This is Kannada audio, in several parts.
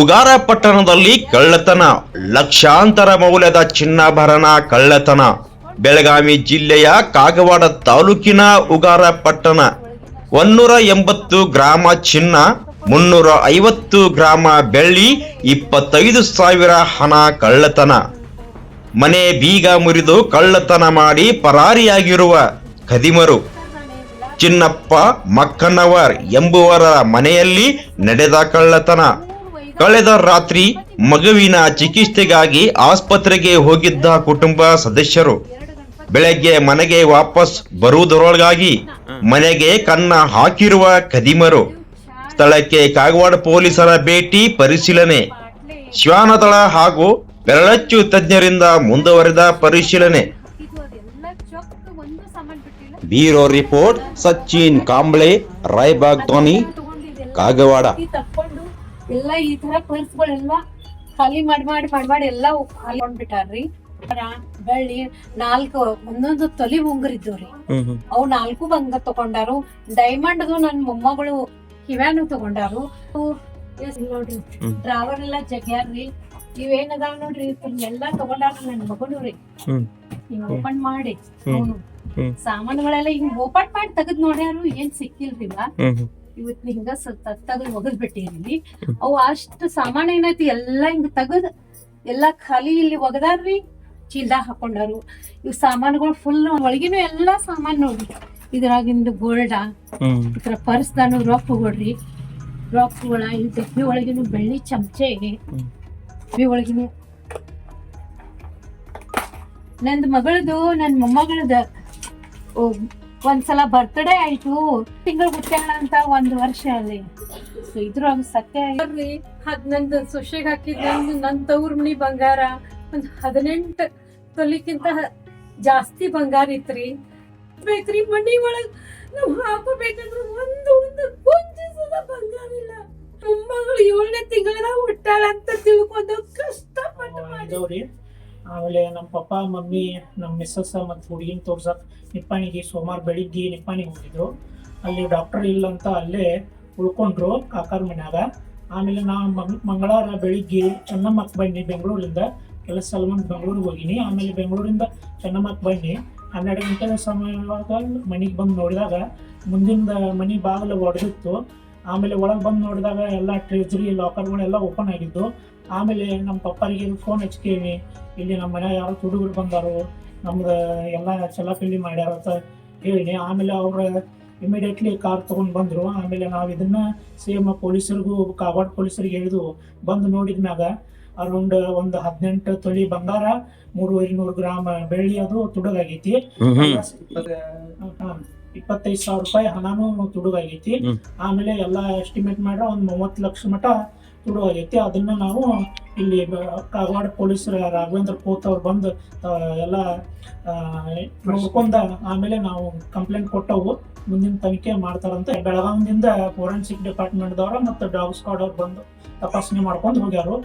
ಉಗಾರ ಪಟ್ಟಣದಲ್ಲಿ ಕಳ್ಳತನ, ಲಕ್ಷಾಂತರ ಮೌಲ್ಯದ ಚಿನ್ನಾಭರಣ, ಕಳ್ಳತನ. ಬೆಳಗಾವಿ ಜಿಲ್ಲೆಯ ಕಾಗವಾಡ ತಾಲೂಕಿನ ಉಗಾರ ಪಟ್ಟಣ ಒನ್ನೂರ ಎಂಬತ್ತು ಗ್ರಾಮ ಚಿನ್ನ, ಮುನ್ನೂರ ಐವತ್ತು ಗ್ರಾಮ ಬೆಳ್ಳಿ, ಇಪ್ಪತ್ತೈದು ಸಾವಿರ ಹಣ ಕಳ್ಳತನ. ಮನೆ ಬೀಗ ಮುರಿದು ಕಳ್ಳತನ ಮಾಡಿ ಪರಾರಿಯಾಗಿರುವ ಕದಿಮರು ಚಿನ್ನಪ್ಪ ಮಕ್ಕನವರ್ ಎಂಬುವರ ಮನೆಯಲ್ಲಿ ನಡೆದ ಕಳ್ಳತನ. ಕಳೆದ ರಾತ್ರಿ ಮಗುವಿನ ಚಿಕಿತ್ಸೆಗಾಗಿ ಆಸ್ಪತ್ರೆಗೆ ಹೋಗಿದ್ದ ಕುಟುಂಬ ಸದಸ್ಯರು ಬೆಳಗ್ಗೆ ಮನೆಗೆ ವಾಪಸ್ ಬರುವುದರೊಳಗಾಗಿ ಮನೆಗೆ ಕನ್ನ ಹಾಕಿರುವ ಕದಿಮರು ಸ್ಥಳಕ್ಕೆ ಕಾಗವಾಡ ಪೊಲೀಸರ ಭೇಟಿ ಪರಿಶೀಲನೆ. ಶ್ವಾನದಳ ಹಾಗೂ ಬೆರಳಚ್ಚು ತಜ್ಞರಿಂದ ಮುಂದುವರೆದ ಪರಿಶೀಲನೆ. ಬ್ಯೂರೋ ರಿಪೋರ್ಟ್ ಸಚಿನ್ ಕಾಂಬ್ಳೆ, ರಾಯ್ಬಾಗ್ ಧ್ವನಿ ಕಾಗವಾಡ. ಎಲ್ಲ ಈ ತರ ಪರ್ಸ್ಗಳೆಲ್ಲ ಖಾಲಿ ಮಾಡಿ ಮಾಡಿ ಮಾಡಿ ಮಾಡಿ ಎಲ್ಲ ಹಾಕೊಂಡ್ಬಿಟ್ಟಾರ್ರಿ ಬೆಳ್ಳಿ ನಾಲ್ಕು ಒಂದೊಂದು ತೊಲಿ ಉಂಗುರಿದ್ದವ್ರಿ. ಅವು ನಾಲ್ಕು ಬಂಗ ತಗೊಂಡಾರು. ಡೈಮಂಡ್ ನನ್ ಮೊಮ್ಮಗಳು ಕಿವ್ಯಾನು ತಗೊಂಡಾರು. ನೋಡ್ರಿ. ಡ್ರಾವರ್ ಎಲ್ಲ ಜಗ್ಯಾರ್ರಿ. ಇವೇನದಾವ್ ನೋಡ್ರಿ ಎಲ್ಲ ತಗೊಂಡಾರ ನನ್ ಮಗನು ರೀ ಹಿಂಗ್ ಓಪನ್ ಮಾಡಿ. ಸಾಮಾನುಗಳೆಲ್ಲ ಹಿಂಗ್ ಓಪನ್ ಮಾಡಿ ತೆಗದ್ ನೋಡ್ಯಾರು ಏನ್ ಸಿಕ್ಕಿಲ್ರಿ ಇವ ಇವತ್ ಹಿಂಗ ತಗದ್ ಒಗದ್ ಬಿಟ್ಟಿರಿ ಅವು ಅಷ್ಟು ಸಾಮಾನ್ ಏನೈತಿ ಎಲ್ಲಾ ಹಿಂಗ ತಗದ್ ಎಲ್ಲಾ ಖಾಲಿ ಇಲ್ಲಿ ಒಗದಾರ್ರಿ ಚೀಲ್ದಾಗ ಹಾಕೊಂಡಾರು. ಇವ್ ಸಾಮಾನುಗಳು ಫುಲ್ ಒಳಗಿನೂ ಎಲ್ಲಾ ಸಾಮಾನ್ ನೋಡ್ರಿ. ಇದ್ರಾಗಿಂದ ಗೋಲ್ಡ ಇದ್ರ ಪರ್ಸ್ದಾನು ರೊಕ್ಕಗೊಳ್ರಿ ರೊಕ್ಕಗಳ ಈ ಡಬ್ಬಿ ಒಳಗಿನ ಬೆಳ್ಳಿ ಚಮಚೆ. ಡಬ್ಬಿ ಒಳಗಿನ. ನಂದ್ ಮಗಳದು ನನ್ ಮೊಮ್ಮಗಳದ ಓ, ಒಂದ್ಸಲ ಬರ್ತ್ಡೇ ಆಯ್ತು ತಿಂಗಳು ಹುಟ್ಟ್ಯಾಳ ಅಂತ ಒಂದ್ ವರ್ಷ ಅಲ್ಲಿ. ಇದ್ರು ಇದ್ರೊಳಗ ಸತ್ಯ ನೋಡ್ರಿ ಅದ್ ನಂದು ಸೊಸೆಗ್ ಹಾಕಿದ್ ನಂದು ನನ್ ತವ್ರ ಮನಿ ಬಂಗಾರ. ಒಂದ್ ಹದಿನೆಂಟ್ ತೊಲಿಕ್ಕಿಂತ ಜಾಸ್ತಿ ಬಂಗಾರ ಇತ್ರಿ. ಬೇಕ್ರಿ ಮನಿ ಒಳಗ್ ನಾವ್ ಹಾಕೋಬೇಕಂದ್ರ ಒಂದು ಒಂದು ಕೊಂಚ ಸಲ ಬಂಗಾರ ಇಲ್ಲ. ತುಂಬಾ ಏಳನೇ ತಿಂಗಳದಾಗ ಹುಟ್ಟಾಳ ಅಂತ ತಿಳ್ಕೊಂಡು ಕಷ್ಟಪಟ್ಟು ಮಾಡಿ. ಆಮೇಲೆ ನಮ್ಮ ಪಪ್ಪ, ಮಮ್ಮಿ, ನಮ್ಮ ಮಿಸ್ಸಸ್ ಮತ್ತು ಹುಡುಗಿನ ತೋರ್ಸಕ್ ನಿಪ್ಪಾಣಿಗೆ ಸೋಮವಾರ ಬೆಳಿಗ್ಗೆ ನಿಪ್ಪಾಣಿಗೆ ಹೋಗಿದ್ರು. ಅಲ್ಲಿ ಡಾಕ್ಟರ್ ಇಲ್ಲ ಅಂತ ಅಲ್ಲೇ ಉಳ್ಕೊಂಡ್ರು ಕಾಕಾರ ಮನ್ಯಾಗ. ಆಮೇಲೆ ನಾ ಮಂಗ್, ಮಂಗಳವಾರ ಬೆಳಿಗ್ಗೆ ಚೆನ್ನಮ್ಮಕ್ಕೆ ಬನ್ನಿ ಬೆಂಗಳೂರಿಂದ. ಕೆಲಸ ಸಲುವಾಗಿ ಬೆಂಗಳೂರಿಗೆ ಹೋಗಿನಿ. ಆಮೇಲೆ ಬೆಂಗಳೂರಿಂದ ಚೆನ್ನಮ್ಮಕ್ಕೆ ಬನ್ನಿ ಹನ್ನೆರಡು ಗಂಟೆ ಸಮಯವಾಗ ಮನೆಗೆ ಬಂದು ನೋಡಿದಾಗ ಮುಂದಿನ ಮನೆ ಬಾಗಿಲು ಒಡೆದಿತ್ತು. ಆಮೇಲೆ ಒಳಗೆ ಬಂದು ನೋಡಿದಾಗ ಎಲ್ಲ ಟ್ರೆಜರಿ ಲಾಕರ್ಗಳೆಲ್ಲ ಓಪನ್ ಆಗಿದ್ದು. ಆಮೇಲೆ ನಮ್ಮ ಪಪ್ಪರಿಗೆ ಫೋನ್ ಹಚ್ಕೇವಿ ಇಲ್ಲಿ ನಮ್ಮ ಮನೆ ಯಾರೋ ಹುಡುಗರು ಬಂದಾರು. ನಮ್ದು ಎಲ್ಲ ಚಲಾಪಿಲ್ಲಿ ಮಾಡ್ಯಾರ ಅಂತ ಹೇಳಿ ಆಮೇಲೆ ಅವ್ರ ಇಮಿಡಿಯೇಟ್ಲಿ ಕಾರ್ ತೊಗೊಂಡು ಬಂದರು. ಆಮೇಲೆ ನಾವು ಇದನ್ನ ಸೇಮ್ ಪೊಲೀಸರಿಗೂ ಕಾಗವಾಡ ಪೊಲೀಸರಿಗೆ ಹೇಳಿದ್ವು. ಬಂದು ನೋಡಿದ ಮ್ಯಾಗ ಅರೌಂಡ್ ಒಂದು ಹದಿನೆಂಟು ತೊಲಿ ಬಂಗಾರ ಮೂರುವರೆ ನೂರು ಗ್ರಾಮ್ ಬೆಳ್ಳಿ ಅದು ತುಡುಗಾಗೈತಿ. ಇಪ್ಪತ್ತೈದು ಸಾವಿರ ರೂಪಾಯಿ ಹಣನೂ ತುಡುಗಾಗೈತಿ. ಆಮೇಲೆ ಎಲ್ಲ ಎಸ್ಟಿಮೇಟ್ ಮಾಡ್ರೆ ಒಂದು ಮೂವತ್ತು ಲಕ್ಷ ಮಟ ತುಡುಗಾಗೈತಿ ಅದನ್ನ ನಾವು ಇಲ್ಲಿ ಕಾಗವಾಡ ಪೊಲೀಸರ ರಾಘವೇಂದ್ರ ಪೋತ್ ಅವ್ರು ಬಂದು ಎಲ್ಲ ನೋಡ್ಕೊಂಡ ಆಮೇಲೆ ನಾವು ಕಂಪ್ಲೇಂಟ್ ಕೊಟ್ಟವು. ಮುಂದಿನ ತನಿಖೆ ಮಾಡ್ತಾರಂತ ಬೆಳಗಾವಿಯಿಂದ ಫೋರೆನ್ಸಿಕ್ ಡಿಪಾರ್ಟ್ಮೆಂಟ್ದವ್ರ ಮತ್ತು ಡಾಗ್ ಸ್ಕ್ವಾಡ್ ಅವ್ರು ಬಂದು ತಪಾಸಣೆ ಮಾಡ್ಕೊಂಡು ಹೋಗ್ಯಾರು.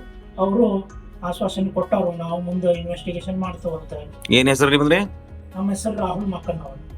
ಅವರು ಆಶ್ವಾಸನೆ ಕೊಟ್ಟವ್ರು. ನಾವು ಮುಂದೆ ಇನ್ವೆಸ್ಟಿಗೇಷನ್ ಮಾಡ್ತೇವಂತ ಏನ್ ಹೆಸರು ನಿಮ್ಮದ್ರಿ ನಮ್ಮ ಹೆಸರು ರಾಹುಲ್ ಅವ್ರು